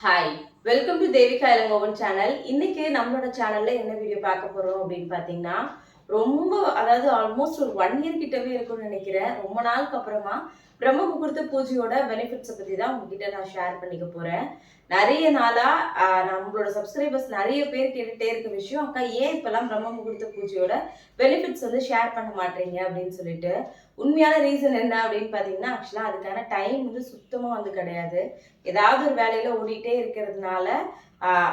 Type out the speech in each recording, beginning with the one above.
Hi welcome to Devika Ilangovan channel இன்னைக்கு நம்மளோட சேனல்ல என்ன வீடியோ பார்க்க போறோம் அப்படின்னு பாத்தீங்கன்னா ரொம்ப அதாவது ஆல்மோஸ்ட் ஒரு ஒன் இயர் கிட்டவே இருக்கும்னு நினைக்கிறேன். ரொம்ப நாளுக்கு அப்புறமா பிரம்ம முகூர்த்த பூஜையோட பெனிஃபிட்ஸை பற்றி தான் உங்ககிட்ட நான் ஷேர் பண்ணிக்க போறேன். நிறைய நாளா ஆஹ், நம்மளோட சப்ஸ்கிரைபர்ஸ் நிறைய பேர் கேட்டுகிட்டே இருக்க விஷயம் அக்கா ஏன் இப்பெல்லாம் பிரம்ம முகூர்த்த பூஜையோட பெனிஃபிட்ஸ் வந்து ஷேர் பண்ண மாட்டேறீங்க அப்படின்னு சொல்லிட்டு உண்மையான ரீசன் என்ன அப்படின்னு பார்த்தீங்கன்னா ஆக்சுவலாக அதுக்கான டைம் வந்து சுத்தமாக வந்து கிடையாது. ஏதாவது ஒரு வேலையில் ஓடிட்டே இருக்கிறதுனால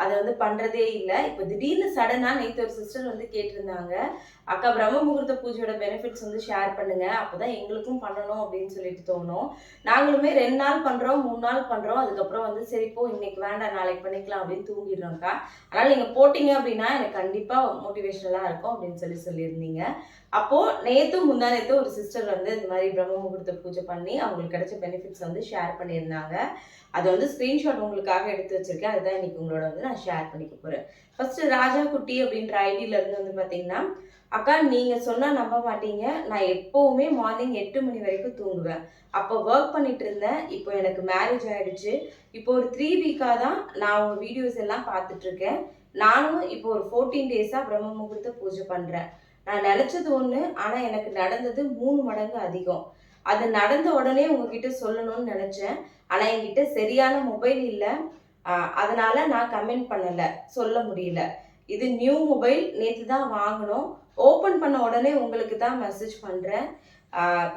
அதை வந்து பண்ணுறதே இல்லை. இப்போ திடீர்னு சடனாக நேற்று ஒரு சிஸ்டர் வந்து கேட்டிருந்தாங்க அக்கா பிரம்ம முகூர்த்த பூஜையோட பெனிஃபிட்ஸ் வந்து ஷேர் பண்ணுங்க. அப்பதான் எங்களுக்கும் பண்ணணும் அப்படின்னு சொல்லிட்டு தோணும். நாங்களுமே ரெண்டு நாள் பண்ணுறோம் மூணு நாள் பண்ணுறோம் அதுக்கப்புறம் வந்து சரி போ இன்னைக்கு வேண்டாம் நாளைக்கு பண்ணிக்கலாம் அப்படின்னு தூங்கிடுறோம்க்கா அதனால் நீங்கள் போட்டிங்க அப்படின்னா எனக்கு கண்டிப்பாக மோட்டிவேஷனலாக இருக்கும் அப்படின்னு சொல்லி சொல்லியிருந்தீங்க. அப்போது நேற்று முந்தா நேற்று ஒரு சிஸ்டர் வந்து இந்த மாதிரி பிரம்ம முகூர்த்த பூஜை பண்ணி அவங்களுக்கு கிடைச்ச பெனிஃபிட்ஸ் வந்து ஷேர் பண்ணியிருந்தாங்க. அதை வந்து ஸ்க்ரீன்ஷாட் உங்களுக்காக எடுத்து வச்சிருக்கேன். அதுதான் இன்னைக்கு உங்களோட வந்து நான் ஷேர் பண்ணிக்க போறேன். ஃபஸ்ட்டு ராஜா குட்டி அப்படின்ற ஐடியிலேருந்து வந்து பார்த்தீங்கன்னா அக்கா நீங்கள் சொன்னால் நம்ப மாட்டீங்க. நான் எப்போவுமே மார்னிங் எட்டு மணி வரைக்கும் தூங்குவேன். அப்போ ஒர்க் பண்ணிட்டு இருந்தேன். இப்போ எனக்கு மேரேஜ் ஆகிடுச்சு இப்போ ஒரு த்ரீ வீக்காக தான் நான் உங்கள் வீடியோஸ் எல்லாம் பார்த்துட்டு இருக்கேன். நானும் இப்போ ஒரு ஃபோர்டீன் டேஸாக பிரம்ம முகூர்த்த பூஜை பண்ணுறேன் நான் நினச்சது ஒன்று ஆனால் எனக்கு நடந்தது மூணு மடங்கு அதிகம். அது நடந்த உடனே உங்ககிட்ட சொல்லணும்னு நினச்சேன். ஆனால் என்கிட்ட சரியான மொபைல் இல்லை. அதனால நான் கமெண்ட் பண்ணல சொல்ல முடியல. இது நியூ மொபைல் நேற்று தான் வாங்கினோம். ஓப்பன் பண்ண உடனே உங்களுக்கு தான் மெசேஜ் பண்ணுறேன்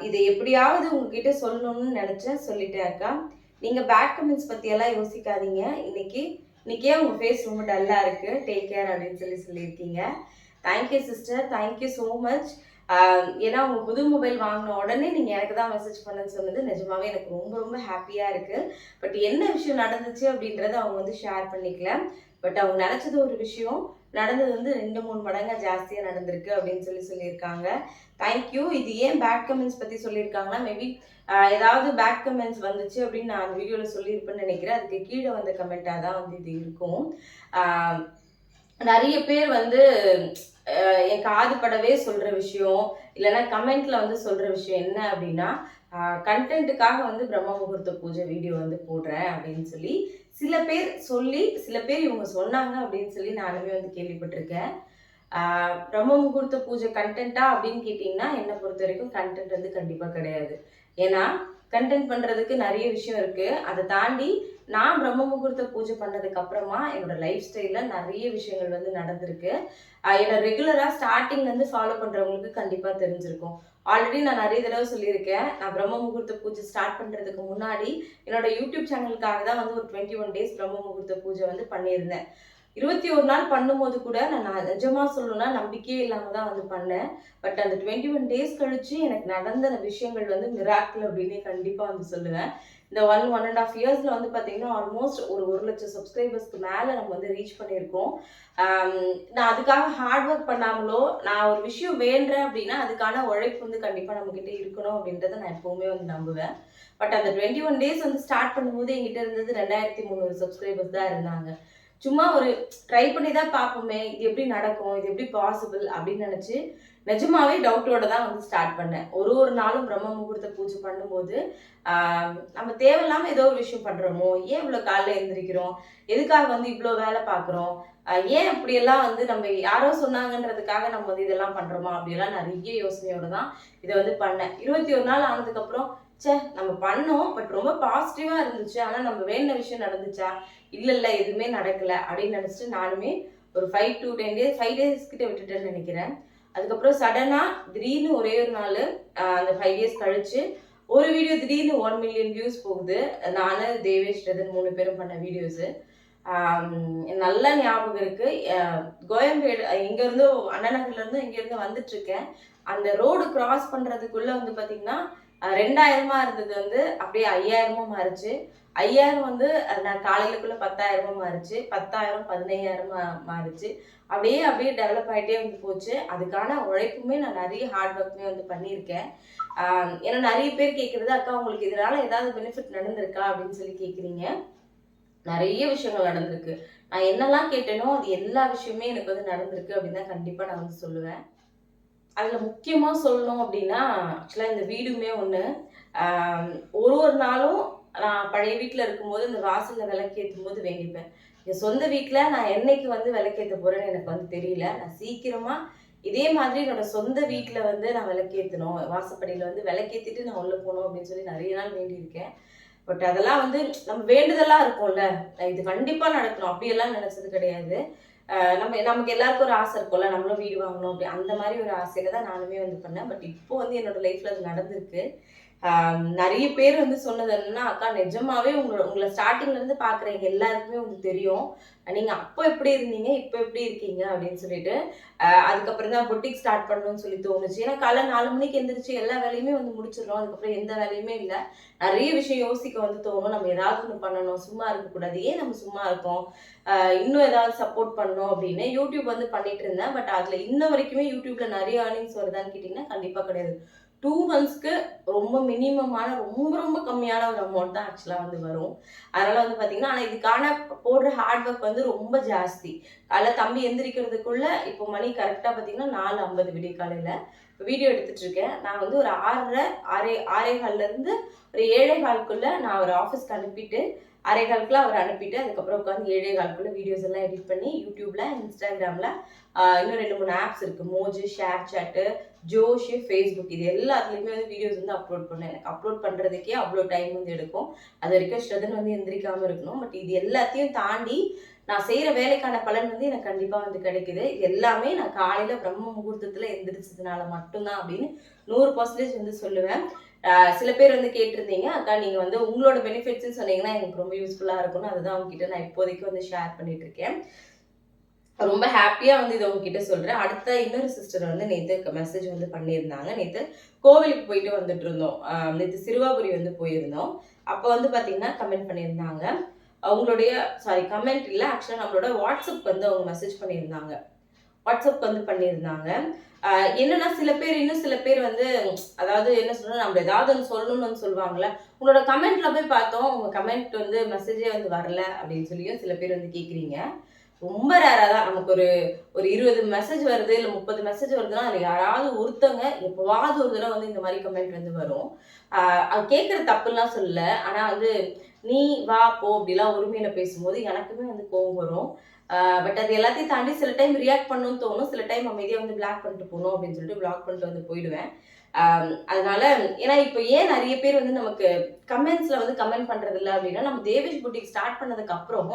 இதை எப்படியாவது உங்ககிட்ட சொல்லணும்னு நினச்சேன் சொல்லிட்டேன் அக்கா. நீங்கள் பேக் கமெண்ட்ஸ் பற்றியெல்லாம் யோசிக்காதீங்க. இன்னைக்கு இன்னைக்கே உங்கள் ஃபேஸ் ரொம்ப டல்லாக இருக்குது டேக் கேர் அப்படின்னு சொல்லி சொல்லியிருக்கீங்க. Thank you sister thank you so much ஏன்னா உங்க புது மொபைல் வாங்கின உடனே நீங்க எனக்கு தான் மெசேஜ் பண்ணுன்னு சொன்னது நிஜமாவே எனக்கு ரொம்ப ரொம்ப ஹாப்பியா இருக்கு. பட் என்ன விஷயம் நடந்துச்சு அப்படின்றத அவங்க வந்து ஷேர் பண்ணிக்கல. பட் அவங்க நினைச்சது ஒரு விஷயம். நடந்தது வந்து ரெண்டு மூணு மடங்கா ஜாஸ்தியா நடந்திருக்கு அப்படின்னு சொல்லி சொல்லியிருக்காங்க. தேங்க்யூ இது ஏன் பேக் கமெண்ட்ஸ் பத்தி சொல்லியிருக்காங்கன்னா மேபி ஏதாவது பேக் கமெண்ட்ஸ் வந்துச்சு அப்படின்னு நான் அந்த வீடியோல சொல்லியிருப்பேன்னு நினைக்கிறேன். அதுக்கு கீழே வந்த கமெண்ட்டாக தான் வந்து இது இருக்கும். நிறைய பேர் வந்து என் காது படவே சொல்கிற விஷயம் இல்லைன்னா கமெண்ட்ல வந்து சொல்கிற விஷயம் என்ன அப்படின்னா கண்டென்ட்டுக்காக வந்து பிரம்ம முகூர்த்த பூஜை வீடியோ வந்து போடுறேன் அப்படின்னு சொல்லி சில பேர் சொல்லி சில பேர் இவங்க சொன்னாங்க அப்படின்னு சொல்லி நானுமே வந்து கேள்விப்பட்டிருக்கேன். பிரம்ம முகூர்த்த பூஜை கண்டென்ட்டா அப்படின்னு கேட்டிங்கன்னா என்னை பொறுத்த வரைக்கும் கண்டென்ட் வந்து கண்டிப்பாக கிடையாது. ஏன்னா கண்டென்ட் பண்ணுறதுக்கு நிறைய விஷயம் இருக்குது அதை தாண்டி நான் பிரம்ம முகூர்த்த பூஜை பண்ணதுக்கு அப்புறமா என்னோட லைஃப் ஸ்டைலில் நிறைய விஷயங்கள் வந்து நடந்திருக்கு. ஆஹ் என்னை ரெகுலராக ஸ்டார்டிங்லேருந்து ஃபாலோ பண்ணுறவங்களுக்கு கண்டிப்பாக தெரிஞ்சிருக்கும். ஆல்ரெடி நான் நிறைய தடவை சொல்லியிருக்கேன். நான் பிரம்ம முகூர்த்த பூஜை ஸ்டார்ட் பண்ணுறதுக்கு முன்னாடி என்னோட யூடியூப் சேனலுக்காக தான் வந்து ஒரு டுவெண்ட்டி ஒன் டேஸ் பிரம்ம முகூர்த்த பூஜை வந்து பண்ணியிருந்தேன். இருபத்தி ஒரு நாள் பண்ணும்போது கூட நான் நிஜமா சொல்லணும்னா நம்பிக்கையே இல்லாம தான் வந்து பண்ணேன். பட் அந்த டுவெண்ட்டி ஒன் டேஸ் கழிச்சு எனக்கு நடந்த விஷயங்கள் வந்து மிராக்கிள் அப்படின்னே கண்டிப்பா வந்து சொல்லுவேன். இந்த ஒன் ஒன் அண்ட் ஆஃப் இயர்ஸில் வந்து பார்த்தீங்கன்னா ஆல்மோஸ்ட் ஒரு ஒரு லட்சம் சப்ஸ்கிரைபர்ஸ்க்கு மேலே நம்ம வந்து ரீச் பண்ணியிருக்கோம். நான் அதுக்காக ஹார்ட் ஒர்க் பண்ணாமலோ நான் ஒரு விஷயம் வேண்டுறேன் அப்படின்னா அதுக்கான உழைப்பு வந்து கண்டிப்பாக நம்மக்கிட்ட இருக்கணும் அப்படின்றத நான் எப்போவுமே வந்து நம்புவேன். பட் அந்த டுவெண்ட்டி ஒன் டேஸ் வந்து ஸ்டார்ட் பண்ணும்போது என்கிட்ட இருந்தது ரெண்டாயிரத்தி முந்நூறு சப்ஸ்கிரைபர்ஸ் தான் இருந்தாங்க. சும்மா ஒரு ட்ரை பண்ணி தான் பார்ப்போமே இது எப்படி நடக்கும் இது எப்படி பாசிபிள் அப்படின்னு நினச்சி நிஜமாவே டவுட்டோட தான் வந்து ஸ்டார்ட் பண்ணேன். ஒரு ஒரு நாளும் பிரம்ம முகூர்த்த பூஜை பண்ணும்போது நம்ம தேவையில்லாமல் ஏதோ ஒரு விஷயம் பண்ணுறோமோ ஏன் இவ்வளோ காலைல எழுந்திரிக்கிறோம் எதுக்காக வந்து இவ்வளோ வேலை பார்க்குறோம் ஏன் இப்படியெல்லாம் வந்து நம்ம யாரோ சொன்னாங்கன்றதுக்காக நம்ம வந்து இதெல்லாம் பண்ணுறோமா அப்படிலாம் நிறைய யோசனையோடு தான் இதை வந்து பண்ணேன். இருபத்தி ஒரு நாள் ஆனதுக்கப்புறம் சே நம்ம பண்ணோம் பட் ரொம்ப பாசிட்டிவாக இருந்துச்சு. ஆனால் நம்ம வேண்டின விஷயம் நடந்துச்சா? இல்லை இல்லை எதுவுமே நடக்கலை அப்படின்னு நினச்சிட்டு நானுமே ஒரு five to ten days five days கிட்ட விட்டுட்டேன்னு நினைக்கிறேன். அதுக்கப்புறம் சடனாக திடீர்னு ஒரே ஒரு நாள் அந்த ஃபைவ் டேஸ் கழிச்சு ஒரு வீடியோ திடீர்னு ஒன் மில்லியன் வியூஸ் போகுது. நான் தேவேஷ் ரதன் மூணு பேரும் பண்ண வீடியோஸு நல்ல ஞாபகம் இருக்கு. கோயம்பேடு அஹ் இங்க இருந்து அண்ணா வந்துட்டு இருக்கேன். அந்த ரோடு கிராஸ் பண்ணுறதுக்குள்ளே வந்து பார்த்திங்கன்னா ரெண்டாயிரமா இருந்தது வந்து அப்படியே ஐயாயிரமா மாறிச்சு. ஐயாயிரம் வந்து நான் காலையிலுக்குள்ள பத்தாயிரமா மாறிச்சு. பத்தாயிரம் பதினையாயிரமா மாறுச்சு. அப்படியே அப்படியே டெவலப் ஆகிட்டே வந்து போச்சு. அதுக்கான உழைப்புமே நான் நிறைய ஹார்ட் ஒர்க்குமே வந்து பண்ணியிருக்கேன். ஏன்னா நிறைய பேர் கேட்குறது அக்கா உங்களுக்கு இதனால ஏதாவது பெனிஃபிட் நடந்திருக்கா? அப்படின்னு சொல்லி கேட்குறீங்க நிறைய விஷயங்கள் நடந்திருக்கு. நான் என்னெல்லாம் கேட்டேனோ அது எல்லா விஷயமே எனக்கு வந்து நடந்திருக்கு அப்படின்னு தான் கண்டிப்பாக நான் வந்து சொல்லுவேன். அதில் முக்கியமாக சொல்லணும் அப்படின்னா ஆக்சுவலாக இந்த வீடுமே ஒன்று ஒரு ஒரு நாளும் நான் பழைய வீட்டில் இருக்கும்போது இந்த வாசலில் விளக்கேற்றும் போது வேண்டிப்பேன். என் சொந்த வீட்டில் நான் என்னைக்கு வந்து விளக்கேற்ற போகிறேன்னு எனக்கு வந்து தெரியல. நான் சீக்கிரமாக இதே மாதிரி என்னோட சொந்த வீட்டில் வந்து நான் விளக்கேற்றணும் வாசப்படியில் வந்து விளக்கேற்றிட்டு நான் உள்ளே போகணும் அப்படின்னு சொல்லி நிறைய நாள் வேண்டியிருக்கேன். பட் அதெல்லாம் வந்து நம்ம வேண்டுதலாக இருக்கும்ல. இது கண்டிப்பாக நடக்கணும். அப்படியெல்லாம் நினச்சது கிடையாது. நம்ம நமக்கு எல்லாருக்கும் ஒரு ஆசை இருக்கும்ல நம்மளும் வீடு வாங்கணும் அப்படி அந்த மாதிரி ஒரு ஆசையில தான் நானுமே வந்து பண்ணேன். பட் இப்போ வந்து என்னோட லைஃப்ல அது நடந்திருக்கு. நிறைய பேர் வந்து சொன்னது என்னன்னா அக்கா நிஜமாவே உங்களை உங்களை ஸ்டார்டிங்ல இருந்து பாக்குறவங்க எல்லாருக்குமே உங்களுக்கு தெரியும். நீங்க அப்போ எப்படி இருந்தீங்க இப்போ எப்படி இருக்கீங்க? அப்படின்னு சொல்லிட்டு அதுக்கப்புறம் தான் பொட்டிக் ஸ்டார்ட் பண்ணணும்னு சொல்லி தோணுச்சு. ஏன்னா காலை நாலு மணிக்கு எந்திரிச்சு எல்லா வேலையுமே வந்து முடிச்சிடுறோம். அதுக்கப்புறம் எந்த வேலையுமே இல்லை. நிறைய விஷயம் யோசிக்க வந்து தோணும். நம்ம ஏதாவது ஒன்று பண்ணணும். சும்மா இருக்கக்கூடாது. ஏன் நம்ம சும்மா இருக்கோம்? இன்னும் ஏதாவது சப்போர்ட் பண்ணணும் அப்படின்னு யூடியூப் வந்து பண்ணிட்டு இருந்தேன். பட் அதுல இன்ன வரைக்குமே யூடியூப்ல நிறைய ஏர்னிங்ஸ் வருதான்னு கேட்டிங்கன்னா கண்டிப்பா கிடையாது. டூ மந்த்ஸ்க்கு ரொம்ப மினிமமான ரொம்ப ரொம்ப கம்மியான ஒரு அமௌண்ட் தான் ஆக்சுவலாக வந்து வரும். அதனால வந்து பார்த்தீங்கன்னா ஆனால் இதுக்கான போடுற ஹார்ட் ஒர்க் வந்து ரொம்ப ஜாஸ்தி. காலைல தம்பி எந்திரிக்கிறதுக்குள்ள இப்போ மணி கரெக்டாக பார்த்தீங்கன்னா நாலு ஐம்பது விடிய காலையில். வீடியோ எடுத்துட்ருக்கேன் நான் வந்து ஒரு ஆறரை ஆறே ஆறே கால்லேருந்து ஒரு ஏழே காலுக்குள்ளே நான் ஒரு ஆஃபீஸ்க்கு அனுப்பிட்டு அரை காலுக்குள்ள அவர் அனுப்பிட்டு அதுக்கப்புறம் உட்காந்து ஏழே காலுக்குள்ள வீடியோஸ் எல்லாம் எடிட் பண்ணி யூடியூப்ல இன்ஸ்டாகிராமில் இன்னும் ரெண்டு மூணு ஆப்ஸ் இருக்கு. மோஜு ஷேர் சாட்டு ஜோஷு ஃபேஸ்புக் இது எல்லாத்துலேயுமே வந்து வீடியோஸ் வந்து அப்லோட் பண்ணேன் எனக்கு அப்லோட் பண்ணுறதுக்கே அவ்வளோ டைம் வந்து எடுக்கும். அது வரைக்கும் ஸ்ரதன் வந்து எந்திரிக்காமல் இருக்கணும். பட் இது எல்லாத்தையும் தாண்டி நான் செய்கிற வேலைக்கான பலன் வந்து எனக்கு கண்டிப்பாக வந்து கிடைக்குது. இது எல்லாமே நான் காலையில் பிரம்ம முகூர்த்தத்தில் எந்திரிச்சதுனால மட்டும்தான் அப்படின்னு நூறு பர்சன்டேஜ் வந்து சொல்லுவேன். சில பேர் வந்து கேட்டிருந்தீங்க. அக்கா நீங்கள் வந்து உங்களோட பெனிஃபிட்ஸ்னு சொன்னீங்கன்னா எனக்கு ரொம்ப யூஸ்ஃபுல்லாக இருக்கும்னு அதுதான் உங்ககிட்ட நான் இப்போதைக்கு வந்து ஷேர் பண்ணிட்டு இருக்கேன் ரொம்ப ஹாப்பியாக வந்து இதை உங்ககிட்ட சொல்கிறேன் அடுத்த இன்னொரு சிஸ்டர் வந்து நேற்று மெசேஜ் வந்து பண்ணியிருந்தாங்க. நேற்று கோவிலுக்கு போயிட்டு வந்துட்டு இருந்தோம் நேற்று சிறுவாபுரி வந்து போயிருந்தோம். அப்போ வந்து பார்த்தீங்கன்னா கமெண்ட் பண்ணியிருந்தாங்க. அவங்களுடைய சாரி கமெண்ட் இல்லை ஆக்சுவலாக நம்மளோட வாட்ஸ்அப் வந்து அவங்க மெசேஜ் பண்ணியிருந்தாங்க. வாட்ஸ்அப் வந்து பண்ணியிருந்தாங்க. என்னன்னா சில பேர் இன்னும் சில பேர் வந்து அதாவது என்ன சொல்லணும் நம்ம ஏதாவது ஒன்று சொல்லணும்னு வந்து சொல்லுவாங்கல்ல உங்களோட கமெண்ட்ல போய் பார்த்தோம் உங்க கமெண்ட் வந்து மெசேஜே வந்து வரல அப்படின்னு சொல்லியும் சில பேர் வந்து கேட்குறீங்க ரொம்ப ரேராக தான் நமக்கு ஒரு ஒரு இருபது மெசேஜ் வருது இல்லை முப்பது மெசேஜ் வருதுன்னா அதில் யாராவது ஒருத்தவங்க எப்போவாவது ஒரு தடவை வந்து இந்த மாதிரி கமெண்ட் வந்து வரும். ஆஹ் அது கேட்குற தப்புலாம் சொல்லல ஆனால் வந்து நீ வா போ அப்படிலாம் உரிமையில பேசும்போது எனக்குமே வந்து கோவம் வரும். பட் அது எல்லாத்தையும் தாண்டி சில டைம் ரியாக்ட் பண்ணணும்னு தோணும். சில டைம் அமைதியாக வந்து பிளாக் பண்ணிட்டு போகணும் அப்படின்னு சொல்லிட்டு பிளாக் பண்ணிட்டு வந்து போயிடுவேன். அதனால ஏன்னா இப்போ ஏன் நிறைய பேர் வந்து நமக்கு கமெண்ட்ஸ்ல வந்து கமெண்ட் பண்றது இல்லை அப்படின்னா நம்ம தேவேஷ் புட்டிக் ஸ்டார்ட் பண்ணதுக்கு அப்புறம்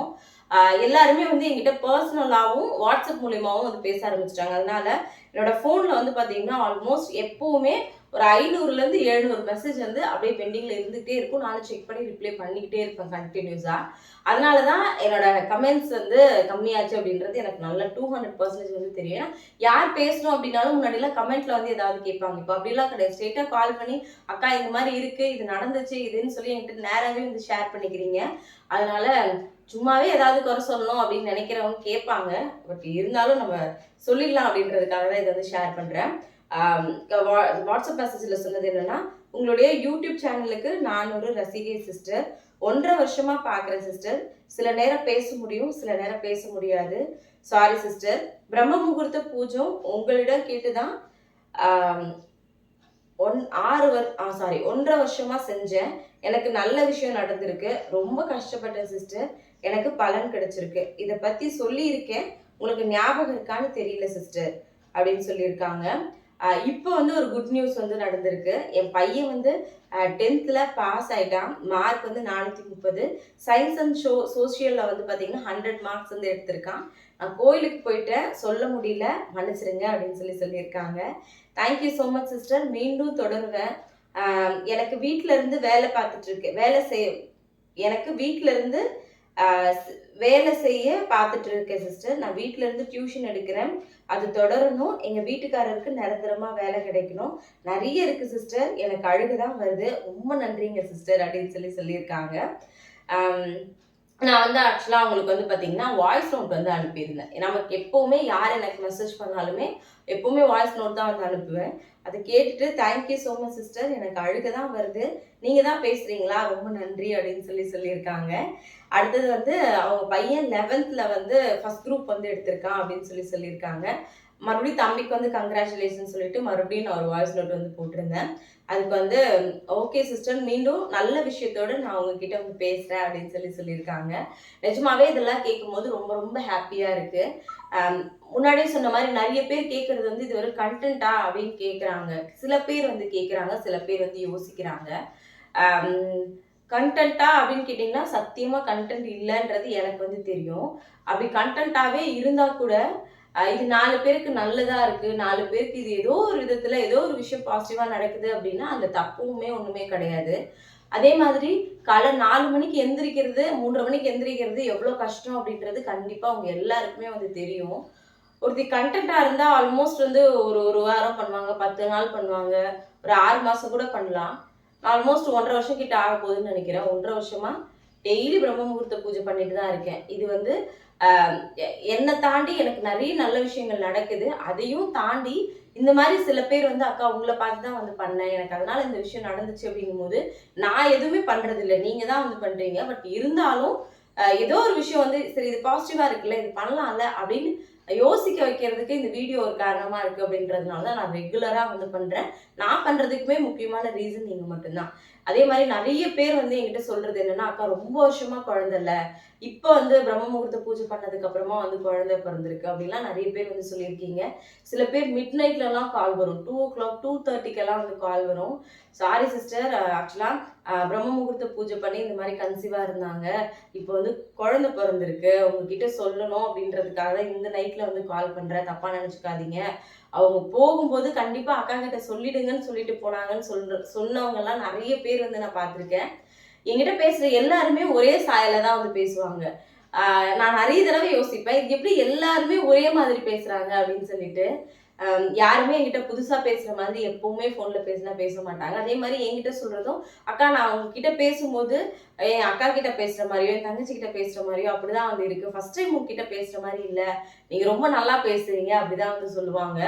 எல்லாருமே வந்து என்கிட்ட பர்சனலாகவும் வாட்ஸ்அப் மூலியமாகவும் வந்து பேச ஆரம்பிச்சிட்டாங்க. அதனால என்னோட ஃபோனில் வந்து பார்த்தீங்கன்னா ஆல்மோஸ்ட் எப்போவுமே ஒரு ஐநூறுலேருந்து எழுநூறு மெசேஜ் வந்து அப்படியே பெண்டிங்கில் இருந்துகிட்டே இருக்கும். நானும் செக் பண்ணி ரிப்ளை பண்ணிக்கிட்டே இருப்பேன் கண்டினியூஸாக அதனால தான் என்னோட கமெண்ட்ஸ் வந்து கம்மியாச்சு அப்படின்றது எனக்கு நல்ல டூ ஹண்ட்ரட் பர்சன்டேஜ் வந்து தெரியும். ஏன்னா யார் பேசணும் அப்படின்னாலும் முன்னாடிலாம் கமெண்ட்ல வந்து ஏதாவது கேட்பாங்க. இப்போ அப்படிலாம் கிடையாது. ஸ்ட்ரெயிட்டாக கால் பண்ணி அக்கா இந்த மாதிரி இருக்குது இது நடந்துச்சு இதுன்னு சொல்லி என்கிட்ட நேராகவே வந்து ஷேர் பண்ணிக்கிறீங்க. அதனால சும்மாவே ஏதாவது குறை சொல்லணும் அப்படின்னு நினைக்கிறவங்க கேட்பாங்க. பட் இருந்தாலும் நம்ம சொல்லிடலாம் அப்படின்றதுக்காக தான் இதை வந்து ஷேர் பண்ணுறேன் வாட்ஸ்அப் மெசேஜில் சொன்னது என்னன்னா உங்களுடைய யூடியூப் சேனலுக்கு நான் ஒரு ரசிகை சிஸ்டர் ஒன்றரை வருஷமாக பார்க்குறேன் சிஸ்டர் சில நேரம் பேச முடியும் சில நேரம் பேச முடியாது. சாரி சிஸ்டர் பிரம்ம முகூர்த்த பூஜம் உங்களிடம் கேட்டு தான் ஒன் ஆறு வர் ஆ சாரி ஒன்றரை வருஷமா செஞ்சேன். எனக்கு நல்ல விஷயம் நடந்திருக்கு. ரொம்ப கஷ்டப்பட்டேன் சிஸ்டர் எனக்கு பலன் கிடைச்சிருக்கு. இதை பற்றி சொல்லியிருக்கேன். உங்களுக்கு ஞாபகம் இருக்கான்னு தெரியல சிஸ்டர் அப்படின்னு சொல்லியிருக்காங்க. இப்போ வந்து ஒரு குட் நியூஸ் வந்து நடந்திருக்கு. என் பையன் வந்து டென்த்தில் பாஸ் ஆகிட்டான் மார்க் வந்து நானூற்றி முப்பது. சயின்ஸ் அண்ட் ஷோ சோஷியலில் வந்து பார்த்தீங்கன்னா ஹண்ட்ரட் மார்க்ஸ் வந்து எடுத்திருக்கான். நான் கோயிலுக்கு போயிட்டேன். சொல்ல முடியல. மன்னிச்சிருங்க அப்படின்னு சொல்லி சொல்லியிருக்காங்க. தேங்க்யூ ஸோ மச் சிஸ்டர் மீண்டும் தொடருவேன். எனக்கு வீட்டில் இருந்து வேலை பார்த்துட்ருக்கு வேலை செய் எனக்கு வீட்டில் இருந்து வேலை செய்ய பார்த்துட்டு இருக்கேன் சிஸ்டர் நான் வீட்டிலேருந்து டியூஷன் எடுக்கிறேன். அது தொடரணும். எங்க வீட்டுக்காரருக்கு நிரந்தரமா வேலை கிடைக்கணும். நிறைய இருக்கு சிஸ்டர் எனக்கு அழுகுதான் வருது. ரொம்ப நன்றிங்க சிஸ்டர் அப்படின்னு சொல்லி சொல்லியிருக்காங்க. நான் வந்து ஆக்சுவலாக அவங்களுக்கு வந்து பார்த்தீங்கன்னா வாய்ஸ் நோட் வந்து அனுப்பியிருந்தேன். நமக்கு எப்போவுமே யார் எனக்கு மெசேஜ் பண்ணாலுமே எப்போவுமே வாய்ஸ் நோட் தான் வந்து அனுப்புவேன். அதை கேட்டுட்டு தேங்க்யூ ஸோ மச் சிஸ்டர் எனக்கு அழுக தான் வருது. நீங்கள் தான் பேசுகிறீங்களா ரொம்ப நன்றி அப்படின்னு சொல்லி சொல்லியிருக்காங்க. அடுத்தது வந்து அவங்க பையன் லெவன்த்தில் வந்து ஃபர்ஸ்ட் குரூப் வந்து எடுத்திருக்கான் அப்படின்னு சொல்லி சொல்லியிருக்காங்க. மறுபடியும் தம்பிக்கு வந்து கங்க்ராச்சுலேஷன் சொல்லிட்டு மறுபடியும் நான் ஒரு வாய்ஸ் நோட் வந்து போட்டிருந்தேன். அதுக்கு வந்து ஓகே சிஸ்டர் மீண்டும் நல்ல விஷயத்தோட நான் உங்ககிட்ட வந்து பேசுகிறேன் அப்படின்னு சொல்லி சொல்லியிருக்காங்க. நிஜமாவே இதெல்லாம் கேட்கும்போது ரொம்ப ரொம்ப ஹாப்பியாக இருக்குது முன்னாடியே சொன்ன மாதிரி நிறைய பேர் கேட்குறது வந்து இது ஒரு கண்டென்ட்டா அப்படின்னு கேட்குறாங்க சில பேர் வந்து கேட்குறாங்க சில பேர் வந்து யோசிக்கிறாங்க. கண்டென்ட்டா அப்படின்னு கேட்டிங்கன்னா சத்தியமாக கண்டென்ட் இல்லைன்றது எனக்கு வந்து தெரியும். அப்படி கண்டென்ட்டாகவே இருந்தால் கூட இது நாலு பேருக்கு நல்லதா இருக்கு. நாலு பேருக்கு இது ஏதோ ஒரு விதத்துல ஏதோ ஒரு விஷயம் பாசிட்டிவா நடக்குது அப்படின்னா அந்த தப்புமே ஒண்ணுமே கிடையாது. அதே மாதிரி காலை நாலு மணிக்கு எந்திரிக்கிறது மூன்றரை மணிக்கு எந்திரிக்கிறது எவ்வளோ கஷ்டம் அப்படின்றது கண்டிப்பாக அவங்க எல்லாருக்குமே வந்து தெரியும். ஒருத்தி கண்டென்ட்டாக இருந்தால் ஆல்மோஸ்ட் வந்து ஒரு ஒரு வாரம் பண்ணுவாங்க பத்து நாள் பண்ணுவாங்க. ஒரு ஆறு மாதம் கூட பண்ணலாம். ஆல்மோஸ்ட் ஒன்றரை வருஷம் கிட்ட ஆக போகுதுன்னு நினைக்கிறேன். ஒன்றரை வருஷமாக டெய்லி பிரம்ம முகூர்த்த பூஜை பண்ணிட்டு தான் இருக்கேன். இது வந்து என்னை தாண்டி எனக்கு நிறைய நல்ல விஷயங்கள் நடக்குது. அதையும் தாண்டி இந்த மாதிரி சில பேர் வந்து அக்கா உங்களை பார்த்து தான் வந்து பண்ணேன். எனக்கு அதனால இந்த விஷயம் நடந்துச்சு. அப்படிங்கும்போது நான் எதுவுமே பண்றது இல்லை நீங்க தான் வந்து பண்றீங்க. பட் இருந்தாலும் ஏதோ ஒரு விஷயம் வந்து சரி இது பாசிட்டிவா இருக்குல்ல இது பண்ணலாம்ல அப்படின்னு யோசிக்க வைக்கிறதுக்கு இந்த வீடியோ ஒரு காரணமா இருக்கு அப்படின்றதுனால தான் நான் ரெகுலரா வந்து பண்றேன். நான் பண்றதுக்குமே முக்கியமான ரீசன் நீங்க மட்டும்தான். அதே மாதிரி நிறைய பேர் வந்து என்கிட்ட சொல்றது என்னன்னா அக்கா ரொம்ப வருஷமா குழந்தை இல்ல. இப்போ வந்து பிரம்ம முகூர்த்த பூஜை பண்ணதுக்கு அப்புறமா வந்து குழந்தை பிறந்திருக்கு. அப்படிலாம் நிறைய பேர் வந்து சொல்லியிருக்கீங்க. சில பேர் மிட் நைட்லலாம் கால் வரும். டூ ஓ கிளாக் டூ தேர்ட்டிக்கெல்லாம் வந்து கால் வரும். சாரி சிஸ்டர் ஆக்சுவலாக பிரம்ம முகூர்த்த பூஜை பண்ணி இந்த மாதிரி கன்சீவாக இருந்தாங்க. இப்போ வந்து குழந்தை பிறந்திருக்கு. உங்ககிட்ட சொல்லணும் அப்படின்றதுக்காக இந்த நைட்டில் வந்து கால் பண்ணுறேன் தப்பாக நினச்சிக்காதீங்க. அவங்க போகும்போது கண்டிப்பாக அக்கா கிட்ட சொல்லிடுங்கன்னு சொல்லிட்டு போனாங்கன்னு சொல்ற சொன்னவங்கலாம் நிறைய பேர் வந்து நான் பார்த்துருக்கேன். என்கிட்ட பேசுகிற எல்லாருமே ஒரே சாயல தான் வந்து பேசுவாங்க. ஆஹ் நான் நிறைய தடவை யோசிப்பேன் இது எப்படி எல்லாருமே ஒரே மாதிரி பேசுறாங்க அப்படின்னு சொல்லிட்டு. யாருமே என்கிட்ட புதுசாக பேசுகிற மாதிரி எப்போவுமே ஃபோனில் பேசினா பேச மாட்டாங்க. அதே மாதிரி என்கிட்ட சொல்கிறதும் அக்கா நான் அவங்கக்கிட்ட பேசும்போது என் அக்கா கிட்ட பேசுகிற மாதிரியோ என் தங்கச்சி கிட்ட பேசுற மாதிரியோ அப்படிதான் வந்து இருக்குது ஃபர்ஸ்ட் டைம் உங்ககிட்ட பேசுகிற மாதிரி இல்லை. நீங்கள் ரொம்ப நல்லா பேசுறீங்க. அப்படிதான் வந்து சொல்லுவாங்க.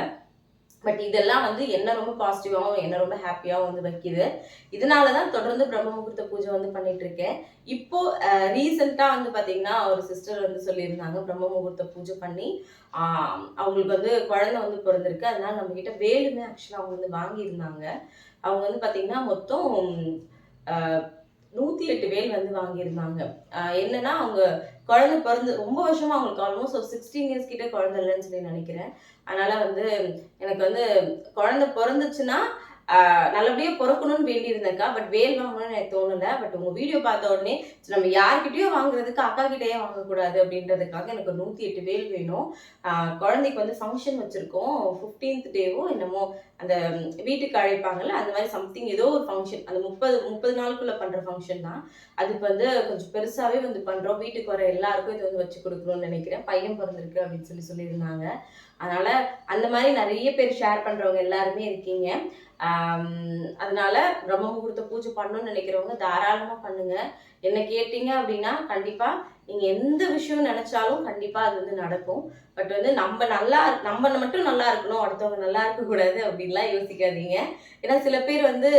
பட் இதெல்லாம் வந்து என்ன ரொம்ப பாசிட்டிவாகவும் என்ன ரொம்ப ஹாப்பியாகவும் வந்து வைக்கிது. இதனால தான் தொடர்ந்து பிரம்ம முகூர்த்த பூஜை வந்து பண்ணிட்டு இருக்கேன் இப்போ ரீசெண்டாக வந்து பார்த்தீங்கன்னா ஒரு சிஸ்டர் வந்து சொல்லியிருந்தாங்க பிரம்ம முகூர்த்த பூஜை பண்ணி. அவங்களுக்கு வந்து குழந்தை வந்து பிறந்திருக்கு. அதனால நம்ம கிட்ட வேலுமே ஆக்சுவலாக அவங்க வந்து வாங்கியிருந்தாங்க. அவங்க வந்து பார்த்தீங்கன்னா மொத்தம் நூற்றி எட்டு வேல் வந்து வாங்கியிருந்தாங்க. என்னன்னா அவங்க குழந்தை பிறந்து ரொம்ப வருஷமா அவங்களுக்கு ஆல்மோஸ்ட் ஒரு சிக்ஸ்டீன் இயர்ஸ் கிட்ட குழந்தை இல்லைன்னு சொல்லி நினைக்கிறேன். அதனால வந்து எனக்கு வந்து குழந்தை பிறந்துச்சுன்னா நல்லபடியாக பிறக்கணும்னு வேண்டி இருந்தேக்கா பட் வேல் வாங்கணும்னு எனக்கு தோணலை. பட் உங்கள் வீடியோ பார்த்த உடனே நம்ம யார்கிட்டயோ வாங்குறதுக்கு அக்கா கிட்டேயே வாங்கக்கூடாது அப்படின்றதுக்காக எனக்கு நூற்றி எட்டு வேல் வேணும். குழந்தைக்கு வந்து ஃபங்க்ஷன் வச்சுருக்கோம். ஃபிஃப்டீன்த் டேவோ என்னமோ அந்த வீட்டுக்கு அழைப்பாங்கல்ல அந்த மாதிரி சம்திங் ஏதோ ஒரு ஃபங்க்ஷன் அந்த முப்பது முப்பது நாளுக்குள்ளே பண்ணுற ஃபங்க்ஷன் தான். அதுக்கு வந்து கொஞ்சம் பெருசாகவே வந்து பண்ணுறோம் வீட்டுக்கு வர எல்லாருக்கும் இது வந்து வச்சு கொடுக்கணும்னு நினைக்கிறேன். பையன் பிறந்திருக்கு அப்படின்னு சொல்லி சொல்லியிருந்தாங்க. அதனால அந்த மாதிரி நிறைய பேர் ஷேர் பண்றவங்க எல்லாருமே இருக்கீங்க. அதனால் அதனால பிரம்ம முகூர்த்த பூஜை பண்ணணும்னு நினைக்கிறவங்க தாராளமா பண்ணுங்க. என்ன கேட்டீங்க அப்படின்னா கண்டிப்பா நீங்க எந்த விஷயம் நினைச்சாலும் கண்டிப்பா அது வந்து நடக்கும். பட் வந்து நம்ம நல்லா நம்ம மட்டும் நல்லா இருக்கணும் அடுத்தவங்க நல்லா இருக்க கூடாது அப்படின்லாம் யோசிக்காதீங்க. ஏன்னா சில பேர் வந்து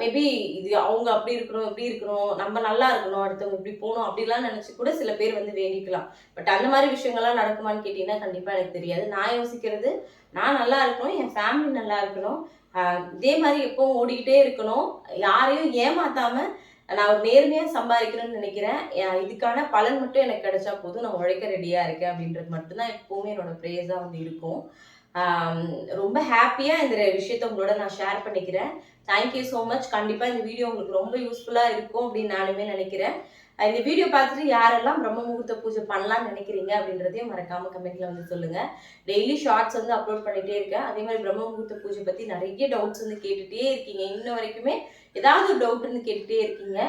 மேபி இது அவங்க அப்படி இருக்கணும் இப்படி இருக்கணும் நம்ம நல்லா இருக்கணும் அடுத்தவங்க இப்படி போகணும் அப்படிலாம் நினைச்சு கூட சில பேர் வந்து வேண்டிக்கலாம். பட் அந்த மாதிரி விஷயங்கள்லாம் நடக்குமான்னு கேட்டீங்கன்னா கண்டிப்பா எனக்கு தெரியாது. நான் யோசிக்கிறது நான் நல்லா இருக்கணும் என் ஃபேமிலி நல்லா இருக்கணும். இதே மாதிரி எப்பவும் ஓடிக்கிட்டே இருக்கணும். யாரையும் ஏமாத்தாம நான் ஒரு நேர்மையாக சம்பாதிக்கணும்னு நினைக்கிறேன். இதுக்கான பலன் மட்டும் எனக்கு கிடைச்சா போதும். நான் உழைக்க ரெடியாக இருக்கேன் அப்படின்றது மட்டும்தான் எப்பவுமே என்னோட ப்ரேஸாக வந்து இருக்கும். ரொம்ப ஹாப்பியாக இந்த விஷயத்த உங்களோட நான் ஷேர் பண்ணிக்கிறேன். தேங்க்யூ ஸோ மச் கண்டிப்பாக இந்த வீடியோ உங்களுக்கு ரொம்ப யூஸ்ஃபுல்லாக இருக்கும் அப்படின்னு நானுமே நினைக்கிறேன். இந்த வீடியோ பார்த்துட்டு யாரெல்லாம் பிரம்ம முகூர்த்த பூஜை பண்ணலாம்னு நினைக்கிறீங்க அப்படின்றதையும் மறக்காம கமெண்ட்ல வந்து சொல்லுங்க. டெய்லி ஷார்ட்ஸ் வந்து அப்லோட் பண்ணிட்டே இருக்கேன். அதே மாதிரி பிரம்ம முகூர்த்த பூஜை பத்தி நிறைய டவுட்ஸ் வந்து கேட்டுட்டே இருக்கீங்க. இன்ன வரைக்குமே ஏதாவது ஒரு டவுட் இருந்து கேட்டுட்டே இருக்கீங்க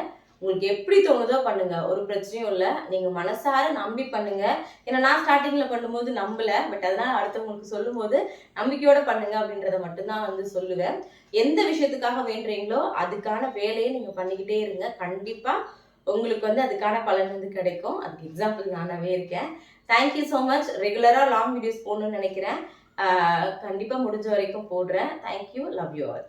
உங்களுக்கு எப்படி தோணுதோ பண்ணுங்க. ஒரு பிரச்சனையும் இல்லை. நீங்க மனசார நம்பி பண்ணுங்க. ஏன்னா நான் ஸ்டார்டிங்ல பண்ணும்போது நம்பல. பட் அதனால அடுத்தவங்களுக்கு சொல்லும்போது நம்பிக்கையோட பண்ணுங்க அப்படின்றத மட்டும்தான் வந்து சொல்லுவேன். எந்த விஷயத்துக்காக வேண்டுறீங்களோ அதுக்கான வேலையை நீங்க பண்ணிக்கிட்டே இருங்க. கண்டிப்பா உங்களுக்கு வந்து அதுக்கான பலன் வந்து கிடைக்கும். அதுக்கு எக்ஸாம்பிள் நானாவே இருக்கேன். தேங்க்யூ ஸோ மச் ரெகுலராக லாங் வீடியோஸ் போடணும்னு நினைக்கிறேன். கண்டிப்பாக கண்டிப்பா முடிஞ்ச வரைக்கும் போடுறேன். Thank you love you all